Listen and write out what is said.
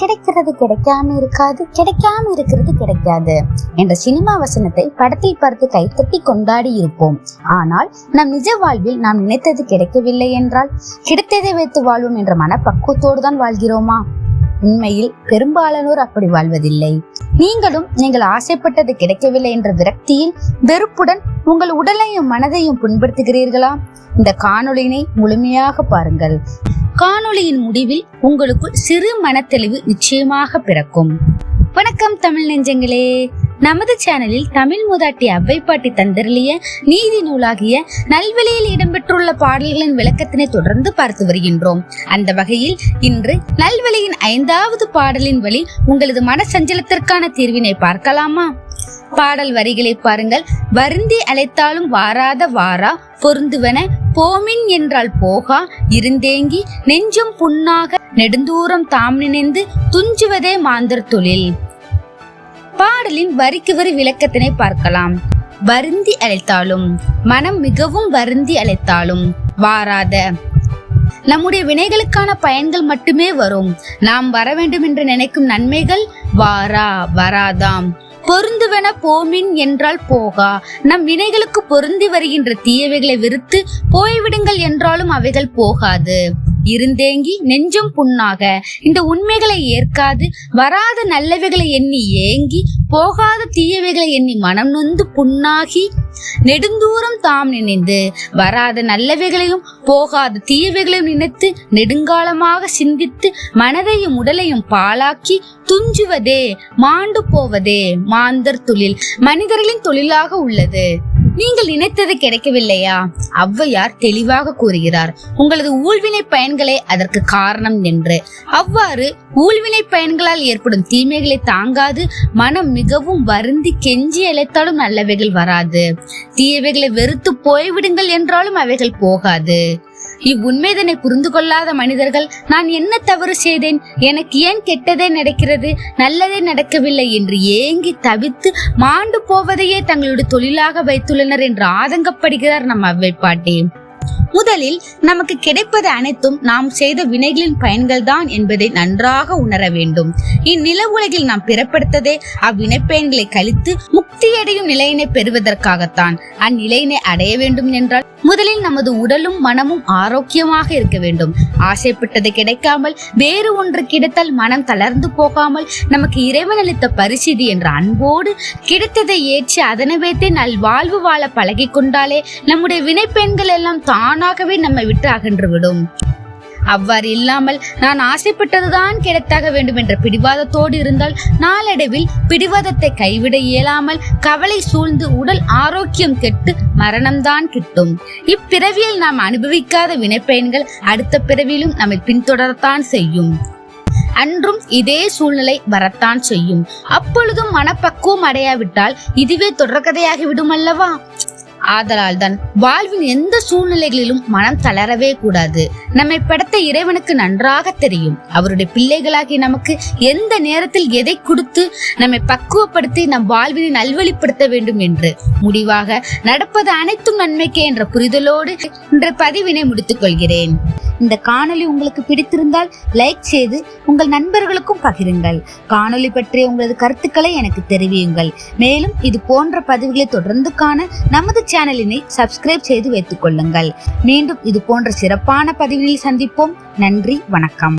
கிடைக்கிறது கிடைக்காம இருக்காது கிடைக்காம இருக்கிறது கிடைக்காது என்ற சினிமா வசனத்தை படத்தில் பார்த்து கைத்தட்டி கொண்டாடி இருப்போம். ஆனால் நம் நிஜ வாழ்வில் நாம் நினைத்தது கிடைக்கவில்லை என்றால் கிடைத்ததை வைத்து வாழ்வோம் என்ற மனப்பக்குவத்தோடு தான் வாழ்கிறோமா? உண்மையில் பெரும்பாலானோர் அப்படி வாழ்வதில்லை. நீங்களும் நீங்கள் ஆசைப்பட்டது கிடைக்கவில்லை என்ற விரக்தியில் வெறுப்புடன் உங்கள் உடலையும் மனதையும் புண்படுத்துகிறீர்களா? இந்த காணொளியினை முழுமையாக பாருங்கள். காணொளியின் முடிவில் உங்களுக்குள் சிறு மனத்தெளிவு நிச்சயமாக பிறக்கும். வணக்கம் தமிழ் நெஞ்சங்களே. நமது சேனலில் தமிழ் மூதாட்டி அவ்வைப்பாட்டி தந்தருளிய நீதி நூலாகிய நல்வழியில் இடம்பெற்றுள்ள பாடல்களின் விளக்கத்தினை தொடர்ந்து பார்த்து வருகின்றோம். அந்த வகையில் இன்று நல்வழியின் ஐந்தாவது பாடலின் வழி உங்களது மன சஞ்சலத்திற்கான தீர்வினை பார்க்கலாமா? பாடல் வரிகளை பாருங்கள். வருந்தி அழைத்தாலும் வாராத வாரா பொருந்துவன போமின் என்றால் போகா இருந்தேங்கி நெஞ்சும் புண்ணாக நெடுந்தூரம் தாம் நினைந்து துஞ்சுவதே மாந்தர் தொழில். பாடலின் வரிக்கு வரி விளக்கத்தினை பார்க்கலாம். வருந்தி அழைத்தாலும் மனம் மிகவும் வருந்தி அழைத்தாலும் வாராத. நம்முடைய வினைகளுக்கான பயன்கள் மட்டுமே வரும். நாம் வர வேண்டும் என்று நினைக்கும் நன்மைகள் வாரா வராதாம். பொருந்துவன போமின் என்றால் போகா. நம் வினைகளுக்கு பொருந்தி வருகின்ற தீயவைகளை வெறுத்து போய்விடுங்கள் என்றாலும் அவைகள் போகாது. இருந்தேங்கி நெஞ்சும் புண்ணாக. இந்த உண்மைகளை ஏற்காது வராத நல்லவைகளை எண்ணி ஏங்கி போகாத தீயவைகளை எண்ணி மனம் நொந்து புண்ணாகி நெடுந்தூரம் தாம் நினைந்து வராத நல்லவைகளையும் போகாத தீயவைகளையும் நினைத்து நெடுங்காலமாக சிந்தித்து மனதையும் உடலையும் பாழாக்கி துஞ்சுவதே மாண்டு போவதே மாந்தர் தொழில் மனிதர்களின் தொழிலாக உள்ளது. நீங்கள் நினைத்தது கிடைக்கவில்லையா? ஔவையார் தெளிவாக கூறுகிறார் உங்களது ஊழ்வினை பயன்களே அதற்கு காரணம் என்று. அவ்வாறு ஊழ்வினை பயன்களால் ஏற்படும் தீமைகளை தாங்காது மனம் மிகவும் வருந்தி கெஞ்சி அழைத்தாலும் நல்லவைகள் வராது. தீயவைகளை வெறுத்து போய்விடுங்கள் என்றாலும் அவைகள் போகாது. இவ்வுண்மைதனை புரிந்து கொள்ளாத மனிதர்கள் நான் என்ன தவறு செய்தேன்? எனக்கு ஏன் கெட்டதே நடக்கிறது? நல்லதே நடக்கவில்லை என்று ஏங்கி தவித்து மாண்டு போவதையே தங்களுடைய தொழிலாக வைத்துள்ளனர் என்று ஆதங்கப்படுகிறார் நம் அவ்வை பாட்டி முதலில் நமக்கு கிடைப்பது அனைத்தும் நாம் செய்த வினைகளின் பயன்கள் தான் என்பதை நன்றாக உணர வேண்டும். இந்நில உலகில் நாம் பிறப்படுத்ததே அவ்வினைப்பயன்களை கழித்து முக்தியடையும் நிலையினை பெறுவதற்காகத்தான். அந்நிலையினை அடைய வேண்டும் என்றால் முதலில் நமது உடலும் மனமும் ஆரோக்கியமாக இருக்க வேண்டும். ஆசைப்பட்டது கிடைக்காமல் வேறு ஒன்று கிடைத்தால் மனம் தளர்ந்து போகாமல் நமக்கு இறைவன் அளித்த பரிசிதி என்ற அன்போடு கிடைத்ததை ஏற்றி அதனை வைத்தே நல் வாழ்வு வாழ பழகி கொண்டாலே நம்முடைய வினைப்பெண்கள் எல்லாம் தானாகவே நம்மை விட்டு அகன்றுவிடும் அவ்வாறு இல்லாமல் நான் ஆசைப்பட்டதுதான் கிடைத்தாக வேண்டும் என்ற பிடிவாதத்தோடு இருந்தால் நாளடைவில் பிடிவாதத்தை கைவிட இயலாமல் கவலை சூழ்ந்து உடல் ஆரோக்கியம் கெட்டு மரணம்தான் கிட்டும். இப்பிறவியில் நாம் அனுபவிக்காத வினைப்பயன்கள் அடுத்த பிறவியிலும் நம்மை பின்தொடரத்தான் செய்யும். அன்றும் இதே சூழ்நிலை வரத்தான் செய்யும். அப்பொழுதும் மனப்பக்குவம் அடையாவிட்டால் இதுவே தொடர்கதையாகி விடும் அல்லவா? ஆதலால் தான் வாழ்வின் எந்த சூழ்நிலைகளிலும் மனம் தளரவே கூடாது. நம்மை படைத்த இறைவனுக்கு நன்றாக தெரியும். அவருடைய பிள்ளைகளாகி நமக்கு எந்த நேரத்தில் எதை கொடுத்து நம்மை பக்குவப்படுத்தி நம் வாழ்வினை நல்வழிப்படுத்த வேண்டும் என்று. முடிவாக நடப்பது அனைத்தும் நன்மைக்கே என்ற புரிதலோடு இன்ற பதிவினை முடித்துக் கொள்கிறேன். இந்த காணொளி உங்களுக்கு பிடித்திருந்தால் லைக் செய்து உங்கள் நண்பர்களுக்கும் பகிருங்கள். காணொளி பற்றிய உங்களது கருத்துக்களை எனக்கு தெரிவியுங்கள். மேலும் இது போன்ற பதிவுகளை தொடர்ந்து காண நமது சேனலினை சப்ஸ்கிரைப் செய்து வைத்துக் கொள்ளுங்கள். மீண்டும் இது போன்ற சிறப்பான பதிவுகளில் சந்திப்போம். நன்றி வணக்கம்.